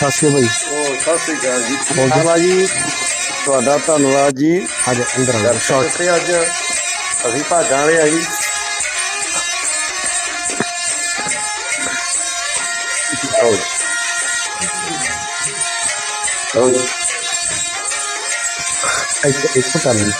ਸਤਿ ਸ਼੍ਰੀ ਅਕਾਲ ਉਹ ਸਤਿ ਸ੍ਰੀ ਅਕਾਲ ਜੀ। ਧੰਨਵਾਦ ਜੀ। ਤੁਹਾਡਾ ਧੰਨਵਾਦ ਜੀ। ਅੱਜ ਅੰਦਰ ਆ ਦਰਸ਼ਕ ਤੇ ਅੱਜ ਅਸੀਂ ਭਾਗਾਂ ਵਾਲੇ ਆ ਜੀ। ਆਓ ਜੀ। ਆਓ ਜੀ। ਇੱਕ ਇੱਕ ਕਰ ਲਈ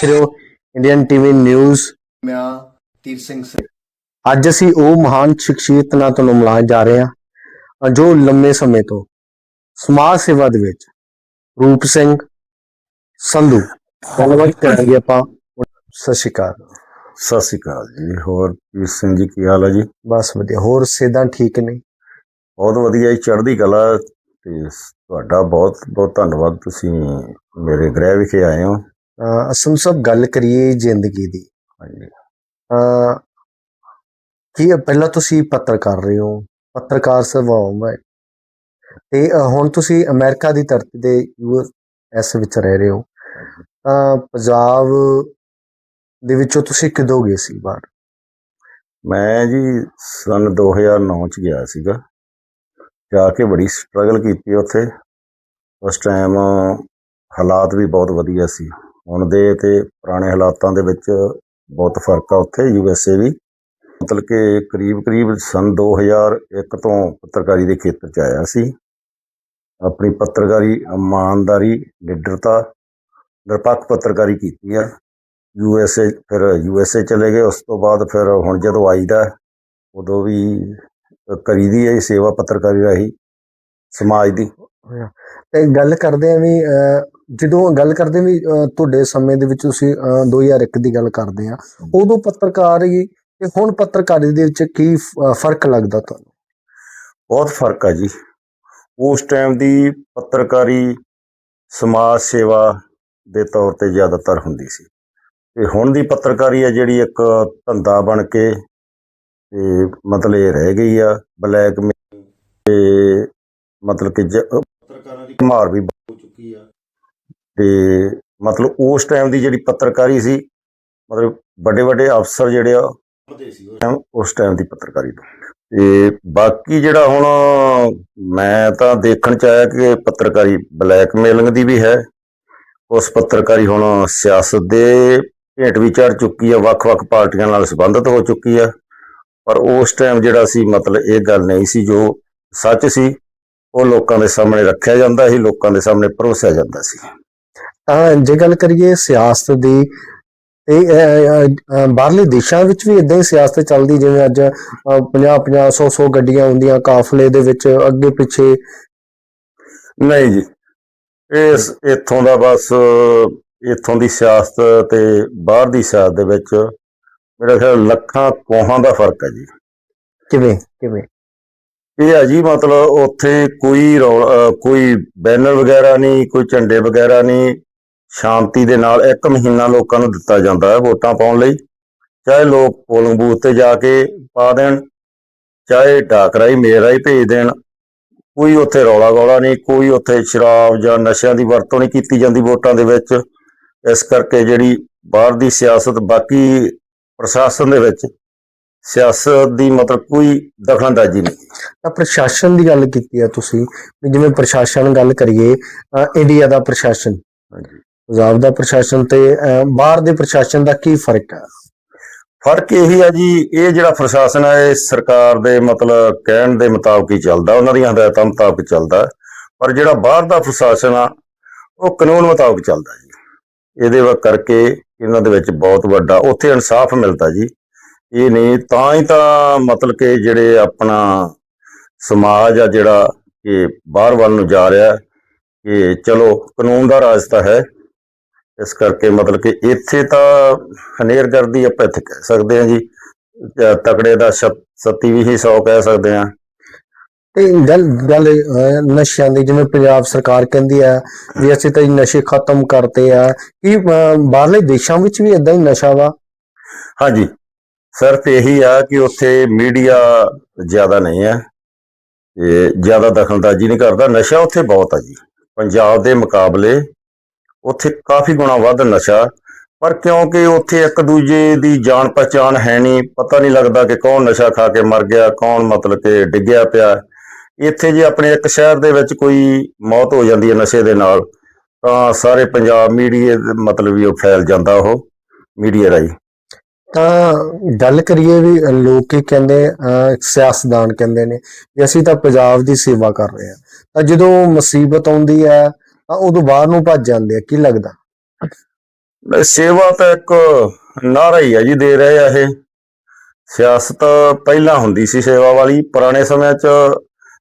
ਫਿਰ ਇੰਡੀਅਨ ਟੀਵੀ ਨਿਊਜ਼ ਮੈਂ ਤੀਰ ਸਿੰਘ ਅੱਜ ਅਸੀਂ ਉਹ ਮਹਾਨ ਸ਼ਖਸੀਅਤ ਨਾਲ ਤੁਹਾਨੂੰ ਮਿਲਾਉਣ ਜਾ ਰਹੇ ਹਾਂ ਜੋ ਲੰਮੇ ਸਮੇਂ ਤੋਂ ਸਮਾਜ ਸੇਵਾ ਦੇ ਵਿੱਚ ਰੂਪ ਸਿੰਘ ਸੰਧੂ। ਗੱਲਬਾਤ ਕਰਾਂਗੇ ਆਪਾਂ। ਸਤਿ ਸ਼੍ਰੀ ਅਕਾਲ। ਸਤਿ ਸ੍ਰੀ ਅਕਾਲ ਜੀ। ਹੋਰ ਪੀਰ ਸਿੰਘ ਜੀ ਕੀ ਹਾਲ ਹੈ ਜੀ? ਬਸ ਵਧੀਆ। ਹੋਰ ਸਿਹਤਾਂ ਠੀਕ ਨੇ? ਬਹੁਤ ਵਧੀਆ ਜੀ ਚੜ੍ਹਦੀ ਕਲਾ। ਤੇ ਤੁਹਾਡਾ ਬਹੁਤ ਬਹੁਤ ਧੰਨਵਾਦ। ਤੁਸੀਂ ਮੇਰੇ ਗ੍ਰਹਿ ਵਿਖੇ ਆਏ ਹੋ। ਅਸਮ ਸਭ ਗੱਲ ਕਰੀਏ ਜ਼ਿੰਦਗੀ ਦੀ। ਹਾਂਜੀ। ਅਹ ਕੀ ਪਹਿਲਾਂ ਤੁਸੀਂ ਪੱਤਰਕਾਰ ਰਹੇ ਹੋ? ਪੱਤਰਕਾਰ ਸਭਾਵਾਂ ਮੈਂ ਤੇ ਹੁਣ ਤੁਸੀਂ ਅਮਰੀਕਾ ਦੀ ਧਰਤੀ ਤੇ ਯੂਐਸ ਵਿੱਚ ਰਹਿ ਰਹੇ ਹੋ। ਤਾਂ ਪੰਜਾਬ ਦੇ ਵਿੱਚੋਂ ਤੁਸੀਂ ਕਿਦੋਂ ਗਏ ਸੀ ਬਾਹਰ? ਮੈਂ ਜੀ ਸਨ 2009 ਚ ਗਿਆ ਸੀਗਾ। ਜਾ ਕੇ ਬੜੀ ਸਟਰਗਲ ਕੀਤੀ ਉੱਥੇ। ਉਸ ਟਾਈਮ ਹਾਲਾਤ ਵੀ ਬਹੁਤ ਵਧੀਆ ਸੀ। ਹੁਣ ਦੇ ਤੇ ਪੁਰਾਣੇ ਹਾਲਾਤਾਂ ਦੇ ਵਿੱਚ ਬਹੁਤ ਫ਼ਰਕ ਆ ਉੱਥੇ ਯੂ ਐਸ ਏ ਵੀ। ਮਤਲਬ ਕਿ ਕਰੀਬ ਕਰੀਬ ਸਨ 2001 ਤੋਂ ਪੱਤਰਕਾਰੀ ਦੇ ਖੇਤਰ ਚ ਆਇਆ ਸੀ। ਆਪਣੀ ਪੱਤਰਕਾਰੀ, ਇਮਾਨਦਾਰੀ, ਨਿਡਰਤਾ, ਨਿਰਪੱਖ ਪੱਤਰਕਾਰੀ ਕੀਤੀ ਆ। ਯੂ ਐਸ ਏ ਫਿਰ ਯੂ ਐਸ ਏ ਚਲੇ ਗਏ, ਉਸ ਤੋਂ ਬਾਅਦ ਫਿਰ ਹੁਣ ਜਦੋਂ ਆਈਦਾ, ਉਦੋਂ ਵੀ ਕਰੀਦੀ ਹੈ ਸੇਵਾ ਪੱਤਰਕਾਰੀ ਰਾਹੀਂ, ਸਮਾਜ ਦੀ। ਤੇ ਗੱਲ ਕਰਦੇ ਆ ਵੀ ਜਦੋਂ ਗੱਲ ਕਰਦੇ ਵੀ ਤੁਹਾਡੇ ਸਮੇਂ ਦੇ ਵਿੱਚ ਤੁਸੀਂ ਅਹ, 2001 ਦੀ ਗੱਲ ਕਰਦੇ ਆ ਉਦੋਂ ਪੱਤਰਕਾਰੀ ਤੇ ਹੁਣ ਪੱਤਰਕਾਰੀ ਦੇ ਵਿੱਚ ਕੀ ਫ਼ਰਕ ਲੱਗਦਾ ਤੁਹਾਨੂੰ? ਬਹੁਤ ਫ਼ਰਕ ਆ ਜੀ। ਉਸ ਟਾਈਮ ਦੀ ਪੱਤਰਕਾਰੀ ਸਮਾਜ ਸੇਵਾ ਦੇ ਤੌਰ ਤੇ ਜ਼ਿਆਦਾਤਰ ਹੁੰਦੀ ਸੀ। ਤੇ ਹੁਣ ਦੀ ਪੱਤਰਕਾਰੀ ਆ ਜਿਹੜੀ ਇੱਕ ਧੰਦਾ ਬਣ ਕੇ ਤੇ ਮਤਲਬ ਇਹ ਰਹਿ ਗਈ ਆ ਬਲੈਕ ਤੇ ਮਤਲਬ ਕਿ ਪੱਤਰਕਾਰਾਂ ਦੀ ਮਾਰ ਵੀ ਹੋ ਚੁੱਕੀ ਆ। ਤੇ ਮਤਲਬ ਉਸ ਟਾਈਮ ਦੀ ਜਿਹੜੀ ਪੱਤਰਕਾਰੀ ਸੀ, ਮਤਲਬ ਵੱਡੇ ਵੱਡੇ ਅਫਸਰ ਜਿਹੜੇ ਆ, ਉਸ ਟਾਈਮ ਉਸ ਟਾਈਮ ਦੀ ਪੱਤਰਕਾਰੀ ਤੋਂ। ਤੇ ਬਾਕੀ ਜਿਹੜਾ ਹੁਣ ਮੈਂ ਤਾਂ ਦੇਖਣ ਚ ਆਇਆ ਕਿ ਪੱਤਰਕਾਰੀ ਬਲੈਕਮੇਲਿੰਗ ਦੀ ਵੀ ਹੈ। ਉਸ ਪੱਤਰਕਾਰੀ ਹੁਣ ਸਿਆਸਤ ਦੇ ਭੇਟ ਵੀ ਚੜ ਚੁੱਕੀ ਆ, ਵੱਖ-ਵੱਖ ਪਾਰਟੀਆਂ ਨਾਲ ਸੰਬੰਧਿਤ ਹੋ ਚੁੱਕੀ ਆ। ਪਰ ਉਸ ਟਾਈਮ ਜਿਹੜਾ ਸੀ, ਮਤਲਬ ਇਹ ਗੱਲ ਨਹੀਂ ਸੀ ਜੋ ਸੱਚ ਸੀ। ਉਹ ਲੋਕਾਂ ਦੇ ਸਾਹਮਣੇ ਰੱਖਿਆ ਜਾਂਦਾ ਸੀ, ਲੋਕਾਂ ਦੇ ਸਾਹਮਣੇ ਪਰੋਸਿਆ ਜਾਂਦਾ ਸੀ। ਤਾਂ ਜੇ ਗੱਲ ਕਰੀਏ ਸਿਆਸਤ ਦੀ ਤੇ ਬਾਹਰਲੇ ਦੇਸ਼ਾਂ ਵਿੱਚ ਵੀ ਇਦਾਂ ਹੀ ਸਿਆਸਤ ਚੱਲਦੀ ਜਿਵੇਂ ਅੱਜ 50 50 100 100 ਗੱਡੀਆਂ ਹੁੰਦੀਆਂ ਕਾਫਲੇ ਦੇ ਵਿੱਚ ਅੱਗੇ ਪਿੱਛੇ। ਨਹੀਂ ਜੀ ਇਸ ਇੱਥੋਂ ਦਾ ਬਸ ਇੱਥੋਂ ਦੀ ਸਿਆਸਤ ਤੇ ਬਾਹਰ ਦੀ ਸਿਆਸਤ ਦੇ ਵਿੱਚ ਮੇਰਾ ਖਿਆਲ ਲੱਖਾਂ ਕੋਹਾਂ ਦਾ ਫ਼ਰਕ ਹੈ ਜੀ। ਕਿਵੇਂ ਕਿਵੇਂ? ਇਹ ਹੈ ਜੀ ਮਤਲਬ ਉੱਥੇ ਕੋਈ ਕੋਈ ਬੈਨਰ ਵਗੈਰਾ ਨਹੀਂ ਕੋਈ ਝੰਡੇ ਵਗੈਰਾ ਨਹੀਂ ਸ਼ਾਂਤੀ ਦੇ ਨਾਲ ਇੱਕ ਮਹੀਨਾ ਲੋਕਾਂ ਨੂੰ ਦਿੱਤਾ ਜਾਂਦਾ ਹੈ ਵੋਟਾਂ ਪਾਉਣ ਲਈ। ਚਾਹੇ ਲੋਕ ਪੋਲਿੰਗ ਬੂਥ ਤੇ ਜਾ ਕੇ ਪਾ ਦੇਣ ਚਾਹੇ ਡਾਕ ਰਾਹੀਂ ਮੇਲ ਰਾਹੀਂ ਭੇਜ ਦੇਣ ਕੋਈ ਉੱਥੇ ਰੌਲਾ ਗੌਲਾ ਨਹੀਂ ਕੋਈ ਉੱਥੇ ਸ਼ਰਾਬ ਜਾਂ ਨਸ਼ਿਆਂ ਦੀ ਵਰਤੋਂ ਨਹੀਂ ਕੀਤੀ ਜਾਂਦੀ ਵੋਟਾਂ ਦੇ ਵਿੱਚ। ਇਸ ਕਰਕੇ ਜਿਹੜੀ ਬਾਹਰ ਦੀ ਸਿਆਸਤ ਬਾਕੀ ਪ੍ਰਸ਼ਾਸਨ ਦੇ ਵਿੱਚ ਸਿਆਸਤ ਦੀ ਮਤਲਬ ਕੋਈ ਦਖਲਅੰਦਾਜ਼ੀ ਨਹੀਂ। ਤਾਂ ਪ੍ਰਸ਼ਾਸਨ ਦੀ ਗੱਲ ਕੀਤੀ ਹੈ ਤੁਸੀਂ ਵੀ ਜਿਵੇਂ ਪ੍ਰਸ਼ਾਸਨ ਗੱਲ ਕਰੀਏ ਇੰਡੀਆ ਦਾ ਪ੍ਰਸ਼ਾਸਨ। ਪੰਜਾਬ ਦਾ ਪ੍ਰਸ਼ਾਸਨ ਤੇ ਬਾਹਰ ਦੇ ਪ੍ਰਸ਼ਾਸਨ ਦਾ ਕੀ ਫ਼ਰਕ ਹੈ? ਫ਼ਰਕ ਇਹੀ ਆ ਜੀ, ਇਹ ਜਿਹੜਾ ਪ੍ਰਸ਼ਾਸਨ ਹੈ ਇਹ ਸਰਕਾਰ ਦੇ ਮਤਲਬ ਕਹਿਣ ਦੇ ਮੁਤਾਬਕ ਹੀ ਚੱਲਦਾ, ਉਹਨਾਂ ਦੀਆਂ ਹਦਾਇਤਾਂ ਮੁਤਾਬਕ ਚੱਲਦਾ। ਪਰ ਜਿਹੜਾ ਬਾਹਰ ਦਾ ਪ੍ਰਸ਼ਾਸਨ ਆ, ਉਹ ਕਾਨੂੰਨ ਮੁਤਾਬਕ ਚੱਲਦਾ ਜੀ। ਇਹਦੇ ਵਾ ਕਰਕੇ ਇਹਨਾਂ ਦੇ ਵਿੱਚ ਬਹੁਤ ਵੱਡਾ, ਉੱਥੇ ਇਨਸਾਫ ਮਿਲਦਾ ਜੀ। ਇਹ ਨਹੀਂ, ਤਾਂ ਹੀ ਤਾਂ ਮਤਲਬ ਕਿ ਜਿਹੜੇ ਆਪਣਾ ਸਮਾਜ ਆ ਜਿਹੜਾ ਕਿ ਬਾਹਰ ਵੱਲ ਨੂੰ ਜਾ ਰਿਹਾ ਕਿ ਚਲੋ ਕਾਨੂੰਨ ਦਾ ਰਾਜ ਤਾਂ ਹੈ ਇਸ ਕਰਕੇ ਮਤਲਬ ਕਿ ਇੱਥੇ ਤਾਂ ਹਨੇਰਗਰਦੀ ਆਪਾਂ ਇੱਥੇ ਕਹਿ ਸਕਦੇ ਹਾਂ ਜੀ। ਤਕੜੇ ਦਾ ਸੱਤੀ ਵੀ ਹੀ ਸੌ ਕਹਿ ਸਕਦੇ ਹਾਂ। ਤੇ ਗੱਲ ਗੱਲ ਨਸ਼ਿਆਂ ਦੀ ਜਿਵੇਂ ਪੰਜਾਬ ਸਰਕਾਰ ਕਹਿੰਦੀ ਆ ਵੀ ਅਸੀਂ ਤਾਂ ਨਸ਼ੇ ਖਤਮ ਕਰਤੇ ਆ। ਕੀ ਬਾਹਰਲੇ ਦੇਸ਼ਾਂ ਵਿੱਚ ਵੀ ਇਦਾਂ ਹੀ ਨਸ਼ਾ ਵਾ? ਹਾਂਜੀ। ਸਿਰਫ ਇਹੀ ਆ ਕਿ ਉੱਥੇ ਮੀਡੀਆ ਜ਼ਿਆਦਾ ਨਹੀਂ ਹੈ। ਤੇ ਜ਼ਿਆਦਾ ਦਖਲਅੰਦਾਜ਼ੀ ਨਹੀਂ ਕਰਦਾ। ਨਸ਼ਾ ਉੱਥੇ ਬਹੁਤ ਆ ਜੀ। ਪੰਜਾਬ ਦੇ ਮੁਕਾਬਲੇ ਉੱਥੇ ਕਾਫੀ ਗੁਣਾ ਵੱਧ ਨਸ਼ਾ। ਪਰ ਕਿਉਂਕਿ ਉੱਥੇ ਇੱਕ ਦੂਜੇ ਦੀ ਜਾਣ ਪਛਾਣ ਹੈ ਨਹੀਂ ਪਤਾ ਨਹੀਂ ਲੱਗਦਾ ਕਿ ਕੌਣ ਨਸ਼ਾ ਖਾ ਕੇ ਮਰ ਗਿਆ ਕੌਣ ਮਤਲਬ ਕਿ ਡਿੱਗਿਆ ਪਿਆ। ਇੱਥੇ ਜੇ ਆਪਣੇ ਇੱਕ ਸ਼ਹਿਰ ਦੇ ਵਿੱਚ ਕੋਈ ਮੌਤ ਹੋ ਜਾਂਦੀ ਹੈ ਨਸ਼ੇ ਦੇ ਨਾਲ ਤਾਂ ਸਾਰੇ ਪੰਜਾਬ ਮੀਡੀਆ ਮਤਲਬ ਵੀ ਉਹ ਫੈਲ ਜਾਂਦਾ ਉਹ ਮੀਡੀਆ ਰਾਹੀਂ। ਤਾਂ ਗੱਲ ਕਰੀਏ ਵੀ ਲੋਕ ਕੀ ਕਹਿੰਦੇ ਅਹ, ਸਿਆਸਤਦਾਨ ਕਹਿੰਦੇ ਨੇ ਵੀ ਅਸੀਂ ਤਾਂ ਪੰਜਾਬ ਦੀ ਸੇਵਾ ਕਰ ਰਹੇ ਹਾਂ। ਤਾਂ ਜਦੋਂ ਮੁਸੀਬਤ ਆਉਂਦੀ ਹੈ ਤਾਂ ਉਦੋਂ ਬਾਹਰ ਨੂੰ ਭੱਜ ਜਾਂਦੇ ਆ, ਕੀ ਲੱਗਦਾ? ਸੇਵਾ ਤਾਂ ਇੱਕ ਨਾਰਾ ਹੀ ਹੈ ਜੀ, ਦੇ ਰਹੇ ਆ ਇਹ। ਸਿਆਸਤ ਪਹਿਲਾਂ ਹੁੰਦੀ ਸੀ ਸੇਵਾ ਵਾਲੀ, ਪੁਰਾਣੇ ਸਮਿਆਂ 'ਚ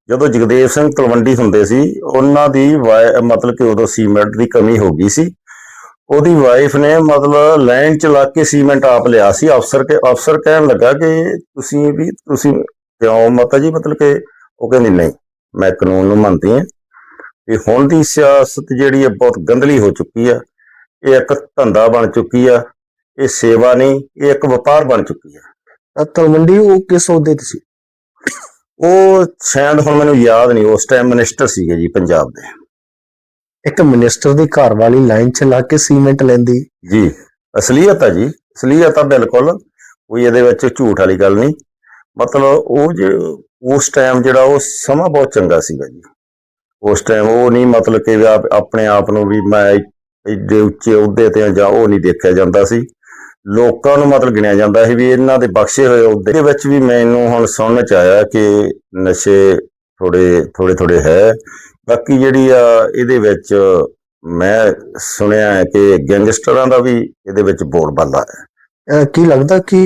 ਜਦੋਂ ਜਗਦੇਵ ਸਿੰਘ ਤਲਵੰਡੀ ਹੁੰਦੇ ਸੀ, ਉਹਨਾਂ ਦੀ ਵਾਇ- ਮਤਲਬ ਕਿ ਉਦੋਂ ਸੀਮੈਂਟ ਦੀ ਕਮੀ ਹੋ ਗਈ ਸੀ। ਉਹਦੀ ਵਾਈਫ ਨੇ ਮਤਲਬ ਲਾਈਨ ਚਲਾ ਕੇ ਸੀਮੈਂਟ ਆਪ ਲਿਆ ਸੀ। ਅਫਸਰ ਕੇ, ਅਫਸਰ ਕਹਿਣ ਲੱਗਾ ਕਿ ਤੁਸੀਂ ਵੀ, ਤੁਸੀਂ ਕਿਉਂ ਮਾਤਾ ਜੀ, ਮਤਲਬ ਕਿ ਉਹ ਕਹਿੰਦੀ, ਨਹੀਂ, ਮੈਂ ਕਾਨੂੰਨ ਨੂੰ ਮੰਨਦੀ ਹਾਂ। ਤੇ ਹੁਣ ਦੀ ਸਿਆਸਤ ਜਿਹੜੀ ਹੈ ਬਹੁਤ ਗੰਦਲੀ ਹੋ ਚੁੱਕੀ ਆ ਇਹ ਇੱਕ ਧੰਦਾ ਬਣ ਚੁੱਕੀ ਆ ਇਹ ਸੇਵਾ ਨਹੀਂ ਇਹ ਇੱਕ ਵਪਾਰ ਬਣ ਚੁੱਕੀ ਆ। ਤਲਵੰਡੀ ਉਹ ਕਿਸ ਅਹੁਦੇ ਤੇ ਸੀ? ਉਹ ਸ਼ਾਇਦ ਹੁਣ ਮੈਨੂੰ ਯਾਦ ਨਹੀਂ ਉਸ ਟਾਈਮ ਮਿਨਿਸਟਰ ਸੀਗੇ ਜੀ ਪੰਜਾਬ ਦੇ। ਇੱਕ ਮਿਨਿਸਟਰ ਦੀ ਘਰ ਵਾਲੀ ਲਾਈਨ ਚ ਲਾ ਕੇ ਸੀਮੈਂਟ ਲੈਂਦੀ। ਜੀ ਅਸਲੀਅਤ ਆ ਜੀ ਅਸਲੀਅਤ ਆ ਬਿਲਕੁਲ ਕੋਈ ਇਹਦੇ ਵਿੱਚ ਝੂਠ ਵਾਲੀ ਗੱਲ ਨਹੀਂ। ਮਤਲਬ ਉਹ ਜੇ ਉਸ ਟਾਈਮ ਜਿਹੜਾ ਉਹ ਸਮਾਂ ਬਹੁਤ ਚੰਗਾ ਸੀਗਾ ਜੀ। ਉਸ ਟਾਈਮ ਉਹ ਨਹੀਂ ਮਤਲਬ ਕਿ ਆਪਣੇ ਆਪ ਨੂੰ ਵੀ ਮੈਂ ਇੱਡੇ ਉੱਚੇ ਅਹੁਦੇ ਤੇ ਜਾਂ ਉਹ ਨਹੀਂ ਦੇਖਿਆ ਜਾਂਦਾ ਸੀ। ਲੋਕਾਂ ਨੂੰ ਮਤਲਬ ਗਿਣਿਆ ਜਾਂਦਾ ਸੀ ਵੀ ਇਹਨਾਂ ਦੇ ਬਖਸ਼ੇ ਹੋਏ ਅਹੁਦੇ ਦੇ ਵਿੱਚ ਵੀ ਮੈਨੂੰ ਹੁਣ ਸੁਣਨ ਚ ਆਇਆ ਕਿ ਨਸ਼ੇ ਥੋੜੇ ਥੋੜੇ ਥੋੜੇ ਹੈ। ਬਾਕੀ ਜਿਹੜੀ ਆ ਇਹਦੇ ਵਿੱਚ ਮੈਂ ਸੁਣਿਆ ਹੈ ਕਿ ਗੈਂਗਸਟਰਾਂ ਦਾ ਵੀ ਇਹਦੇ ਵਿੱਚ ਬੋਲ ਬੱਲਾ ਹੈ ਕੀ ਲੱਗਦਾ ਕਿ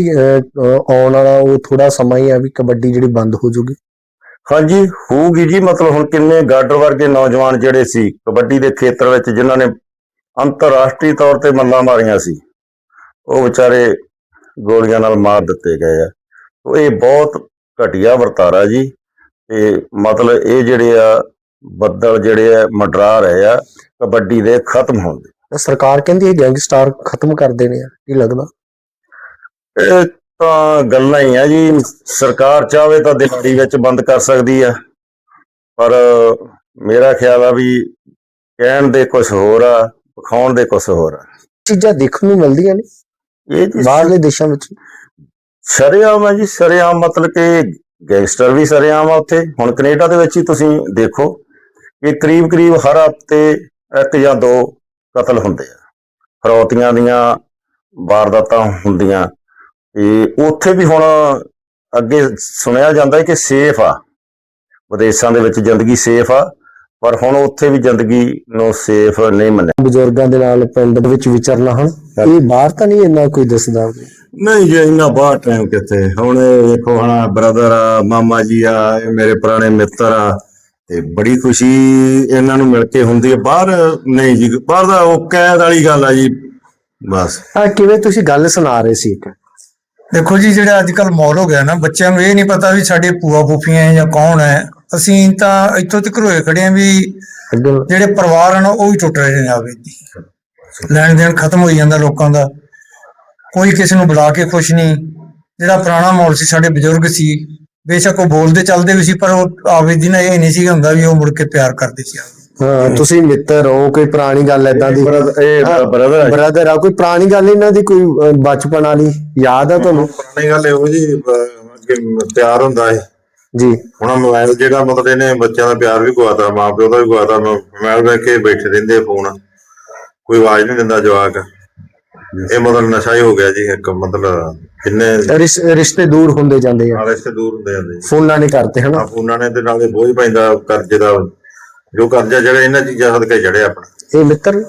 ਆਉਣ ਵਾਲਾ ਉਹ ਥੋੜਾ ਸਮਾਂ ਹੀ ਆ ਵੀ ਕਬੱਡੀ ਜਿਹੜੀ ਬੰਦ ਹੋ ਜਾਊਗੀ ਹਾਂਜੀ ਹੋਊਗੀ ਜੀ। ਮਤਲਬ ਹੁਣ ਕਿੰਨੇ ਗਾਡਰ ਵਰਗੇ ਨੌਜਵਾਨ ਜਿਹੜੇ ਸੀ ਕਬੱਡੀ ਦੇ ਖੇਤਰ ਵਿੱਚ ਜਿਨ੍ਹਾਂ ਨੇ ਅੰਤਰਰਾਸ਼ਟਰੀ ਤੌਰ ਤੇ ਮੱਲਾਂ ਮਾਰੀਆਂ ਸੀ ਉਹ ਵਿਚਾਰੇ ਗੋਲੀਆਂ ਨਾਲ ਮਾਰ ਦਿੱਤੇ ਗਏ ਆ। ਉਹ ਇਹ ਬਹੁਤ ਘਟੀਆ ਵਰਤਾਰਾ ਜੀ। ਤੇ ਮਤਲਬ ਇਹ ਜਿਹੜੇ ਆ ਬੱਦਲ ਜਿਹੜੇ ਆ ਮੰਡਰਾ ਰਹੇ ਆ ਕਬੱਡੀ ਦੇ ਖਤਮ ਹੋਣ ਦੇ। ਤਾਂ ਸਰਕਾਰ ਕਹਿੰਦੀ ਹੈ ਗੈਂਗਸਟਰ ਖਤਮ ਕਰ ਦੇਣੇ ਆ ਕੀ ਲੱਗਦਾ? ਇਹ ਤਾਂ ਗੱਲਾਂ ਹੀ ਆ ਜੀ ਸਰਕਾਰ ਚਾਹਵੇ ਤਾਂ ਦਿਹਾੜੀ ਵਿੱਚ ਬੰਦ ਕਰ ਸਕਦੀ ਆ। ਪਰ ਮੇਰਾ ਖਿਆਲ ਆ ਵੀ ਕਹਿਣ ਦੇ ਕੁਝ ਹੋਰ ਆ ਵਿਖਾਉਣ ਦੇ ਕੁਝ ਹੋਰ ਆ। ਚੀਜ਼ਾਂ ਦੇਖਣ ਨੂੰ ਮਿਲਦੀਆਂ ਨੇ ਇਹ ਬਾਹਰਲੇ ਦੇਸ਼ਾਂ ਵਿੱਚ। ਸ਼ਰੇਆਮ ਆ ਜੀ ਸ਼ਰੇਆਮ ਮਤਲਬ ਕਿ ਗੈਂਗਸਟਰ ਵੀ ਸ਼ਰੇਆਮ ਆ ਉੱਥੇ। ਹੁਣ ਕੈਨੇਡਾ ਦੇ ਵਿੱਚ ਹੀ ਤੁਸੀਂ ਦੇਖੋ ਕਿ ਕਰੀਬ ਕਰੀਬ ਹਰ ਹਫ਼ਤੇ ਇੱਕ ਜਾਂ ਦੋ ਕਤਲ ਹੁੰਦੇ ਆ। ਫਰੌਤੀਆਂ ਦੀਆਂ ਵਾਰਦਾਤਾਂ ਹੁੰਦੀਆਂ। ਤੇ ਉੱਥੇ ਵੀ ਹੁਣ ਅੱਗੇ ਸੁਣਿਆ ਜਾਂਦਾ ਹੈ ਕਿ ਸੇਫ ਆ। ਵਿਦੇਸ਼ਾਂ ਦੇ ਵਿੱਚ ਜ਼ਿੰਦਗੀ ਸੇਫ ਆ ਪਰ ਹੁਣ ਉੱਥੇ ਵੀ ਜ਼ਿੰਦਗੀ ਨੂੰ ਸੇਫ ਨਹੀਂ ਮੰਨਿਆ। ਬਜ਼ੁਰਗਾਂ ਦੇ ਨਾਲ ਪਿੰਡ ਦੇ ਵਿੱਚ ਵਿਚਰਨਾ ਹਨ ਇਹ ਬਾਹਰ ਤਾਂ ਨਹੀਂ ਇੰਨਾ ਕੋਈ ਦੱਸਦਾ? ਨਹੀਂ ਜੀ ਇੰਨਾ ਬਾਹਰ ਟਾਈਮ ਕਿੱਥੇ? ਹੁਣ ਵੇਖੋ ਹਣਾ ਬ੍ਰਦਰ ਆ ਮਾਮਾ ਜੀ ਆ ਇਹ ਮੇਰੇ ਪੁਰਾਣੇ ਮਿੱਤਰ ਆ ਤੇ ਬੜੀ ਖੁਸ਼ੀ ਇਹਨਾਂ ਨੂੰ ਮਿਲ ਕੇ ਹੁੰਦੀ ਹੈ। ਬਾਹਰ ਨਹੀਂ ਜੀ ਬਾਹਰ ਦਾ ਉਹ ਕੈਦ ਵਾਲੀ ਗੱਲ ਆ ਜੀ ਬਸ। ਆ ਕਿਵੇਂ ਤੁਸੀਂ ਗੱਲ ਸੁਣਾ ਰਹੇ ਸੀ ਇੱਕ? ਦੇਖੋ ਜੀ ਜਿਹੜਾ ਅੱਜ ਕੱਲ ਮਾਹੌਲ ਹੋ ਗਿਆ ਨਾ ਬੱਚਿਆਂ ਨੂੰ ਇਹ ਨਹੀਂ ਪਤਾ ਵੀ ਸਾਡੇ ਭੂਆ ਫੂਫੀਆਂ ਜਾਂ ਕੌਣ ਹੈ। ਅਸੀਂ ਤਾਂ ਇੱਥੋਂ ਤੱਕ ਹੋਏ ਖੜੇ ਆ ਵੀ ਜਿਹੜੇ ਪਰਿਵਾਰ ਹਨ ਉਹ ਵੀ ਟੁੱਟ ਰਹੇ ਨੇ ਆਵੇ ਦੀ ਲੈਣ ਦੇਣ ਖਤਮ ਹੋਈ ਜਾਂਦਾ ਲੋਕਾਂ ਦਾ। ਕੋਈ ਕਿਸੇ ਨੂੰ ਬੁਲਾ ਕੇ ਖੁਸ਼ ਨਹੀਂ। ਜਿਹੜਾ ਪੁਰਾਣਾ ਮਾਹੌਲ ਸੀ ਸਾਡੇ ਬਜ਼ੁਰਗ ਸੀ ਬੇਸ਼ੱਕ ਉਹ ਬੋਲਦੇ ਚੱਲਦੇ ਵੀ ਸੀ ਪਰ ਉਹ ਆਵੇ ਦੀ ਨਾ ਇਹ ਨਹੀਂ ਸੀ ਹੁੰਦਾ ਵੀ ਉਹ ਮੁੜ ਕੇ ਪਿਆਰ ਕਰਦੇ ਸੀ ਹਾਂ ਤੁਸੀਂ ਮਿੱਤਰ ਹੋ ਕੋਈ ਪੁਰਾਣੀ ਗੱਲ ਏਦਾਂ ਦੀ? ਇਹ ਬ੍ਰਦਰ ਬ੍ਰਦਰ ਆ ਕੋਈ ਪੁਰਾਣੀ ਗੱਲ ਇਹਨਾਂ ਦੀ ਕੋਈ ਬਚਪਨ ਵਾਲੀ ਯਾਦ ਆ ਤੁਹਾਨੂੰ? ਪੁਰਾਣੀ ਗੱਲ ਇਹੋ ਜੀ ਪਿਆਰ ਹੁੰਦਾ ਹੈ ਜੀ। ਹੁਣ ਮੋਬਾਈਲ ਜਿਹੜਾ ਮਤਲਬ ਇਹਨੇ ਬੱਚਿਆਂ ਦਾ ਪਿਆਰ ਵੀ ਗਵਾਤਾ ਮਾਂ ਪਿਓ ਦਾ ਵੀ ਗਵਾਤਾ ਮੋਬਾਈਲ ਵੇਖ ਕੇ ਬੈਠੇ ਰਹਿੰਦੇ ਫੋਨ। ਕੋਈ ਆਵਾਜ਼ ਨਹੀਂ ਦਿੰਦਾ ਜਵਾਕ। ਇਹ ਮਤਲਬ ਨਸ਼ਾ ਹੀ ਹੋ ਗਿਆ ਜੀ ਇੱਕ ਮਤਲਬ ਕਿੰਨੇ ਰਿਸ਼- ਰਿਸ਼ਤੇ ਦੂਰ ਹੁੰਦੇ ਜਾਂਦੇ ਆ। ਸੇ ਦੂਰ ਹੁੰਦੇ ਜਾਂਦੇ। ਫੋਨਾਂ ਨੇ ਕਰਤੇ ਹਨਾ? ਫੋਨਾਂ ਨੇ ਤੇ ਨਾਲੇ ਬੋਝ ਪੈਂਦਾ ਕਰਜ਼ੇ ਦਾ ਜੋ ਕਰਜ਼ਾ ਜਿਹੜਾ ਇਹਨਾਂ ਚੀਜ਼ਾਂ ਸਦਕੇ ਚੜਿਆ ਆਪਣਾ। ਇਹ ਮਿੱਤਰ?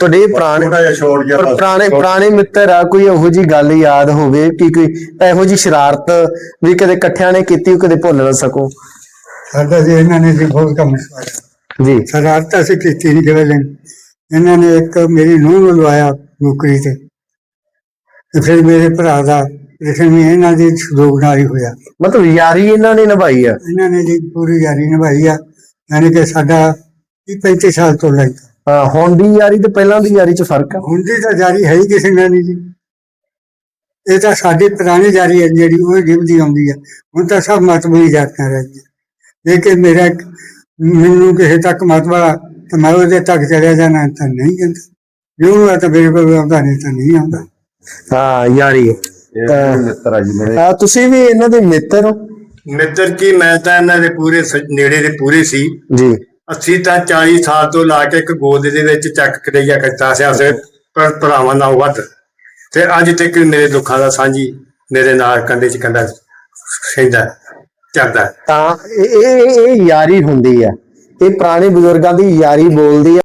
ਤੁਹਾਡੇ ਪੁਰਾਣੇ ਥੋੜਾ ਜਿਹਾ ਛੋੜ ਜਿਹਾ ਬਸ। ਪੁਰਾਣੇ ਪੁਰਾਣੇ ਮਿੱਤਰ ਆ ਕੋਈ ਇਹੋ ਜੀ ਗੱਲ ਯਾਦ ਹੋਵੇ ਕਿ ਕੋਈ ਇਹੋ ਜੀ ਸ਼ਰਾਰਤ ਵੀ ਕਦੇ ਇਕੱਠਿਆਂ ਨੇ ਕੀਤੀ ਕਦੇ ਭੁੱਲ ਨਾ ਸਕੋ। ਸਾਡਾ ਜੀ ਇਹਨਾਂ ਨੇ ਜੀ ਬਹੁਤ ਕੰਮ ਸਿਖਾਇਆ। ਜੀ। ਸ਼ਰਾਰਤ ਅਸੀਂ ਕੀਤੀ ਨਹੀਂ ਲੈਣ ਇਹਨਾਂ ਨੇ ਇੱਕ ਮੇਰੀ ਨੂੰਹ ਨੂੰ ਲਵਾਇਆ ਨੌਕਰੀ ਤੇ ਫਿਰ ਮੇਰੇ ਭਰਾ ਦਾ ਰਿਸ਼ਤੇ ਵੀ ਇਹਨਾਂ ਦੀ ਸਹਿਯੋਗ ਨਾਲ ਹੀ ਹੋਇਆ ਮਤਲਬ ਯਾਰੀ ਇਹਨਾਂ ਨੇ ਨਿਭਾਈ ਆ? ਇਹਨਾਂ ਨੇ ਜੀ ਪੂਰੀ ਯਾਰੀ ਨਿਭਾਈ ਆ। ਯਾਨੀ ਕਿ ਸਾਡਾ 35 ਸਾਲ ਤੋਂ ਲੈ ਕੇ। ਹਾਂ, ਹੁਣ ਦੀ ਯਾਰੀ ਤੇ ਪਹਿਲਾਂ ਦੀ ਯਾਰੀ 'ਚ ਫ਼ਰਕ ਆ? ਹੁਣ ਦੀ ਤਾਂ ਜਾਰੀ ਹੈ ਹੀ ਕਿਸੇ ਨਾਲ ਨਹੀਂ ਜੀ। ਇਹ ਤਾਂ ਸਾਡੀ ਪੁਰਾਣੀ ਜਾਰੀ ਹੈ ਜਿਹੜੀ ਉਹ ਜਿਵਦੀ ਆਉਂਦੀ ਹੈ ਹੁਣ ਤਾਂ ਸਭ ਮਤਬੂਲੀ ਜਾਤਾਂ ਰਹਿ ਗਈਆਂ। ਲੇਕਿਨ ਮੇਰਾ ਇੱਕ- ਮੈਨੂੰ ਕਿਸੇ ਤੱਕ ਮਤਬਾ ਤਾਂ ਮੈਂ ਉਹਦੇ ਤੱਕ ਚਲਿਆ ਜਾਣਾ ਤਾਂ ਨਹੀਂ ਜਾਂਦਾ। ਜਿਉਂ ਆ ਤਾਂ ਮੇਰੇ ਕੋਲ ਆਉਂਦਾ ਨਹੀਂ ਤਾਂ ਨਹੀਂ ਆਉਂਦਾ। ਹਾਂ ਯਾਰੀ ਇਹ ਤਾਂ- ਮਿੱਤਰ ਆ ਜੀ ਮੇਰੇ। ਆ ਤੁਸੀਂ ਵੀ ਇਹਨਾਂ ਦੇ ਮਿੱਤਰ ਹੋ? ਮਿੱਤਰ ਕੀ ਮੈਂ ਤਾਂ ਇਹਨਾਂ ਦੇ ਪੂਰੇ ਸ- ਨੇੜੇ ਦੇ ਪੂਰੇ ਸੀ। ਜੀ। ਅਸੀਂ ਤਾਂ 40 ਸਾਲ ਤੋਂ ਲਾ ਕੇ ਇੱਕ ਗੋਦ ਦੇ ਵਿੱਚ ਚੱਕ ਕੜਈਆ ਕਰਤਾ ਸੀ ਅਸੇ ਪਰ ਭਰਾਵਾਂ ਨਾਲ ਵੱਧ। ਤੇ ਅੱਜ ਤੱਕ ਮੇਰੇ ਦੁੱਖਾਂ ਦਾ ਸਾਂਝੀ ਮੇਰੇ ਨਾਲ ਕੰਡੇ 'ਚ ਕੰਡਾ ਸਹਿੰਦਾ ਚੱਲਦਾ ਤਾਂ ਇਹ ਇਹ ਇਹ ਯਾਰੀ ਹੁੰਦੀ ਆ। ਇਹ ਪੁਰਾਣੇ ਬਜ਼ੁਰਗਾਂ ਦੀ ਯਾਰੀ ਬੋਲਦੀ ਆ।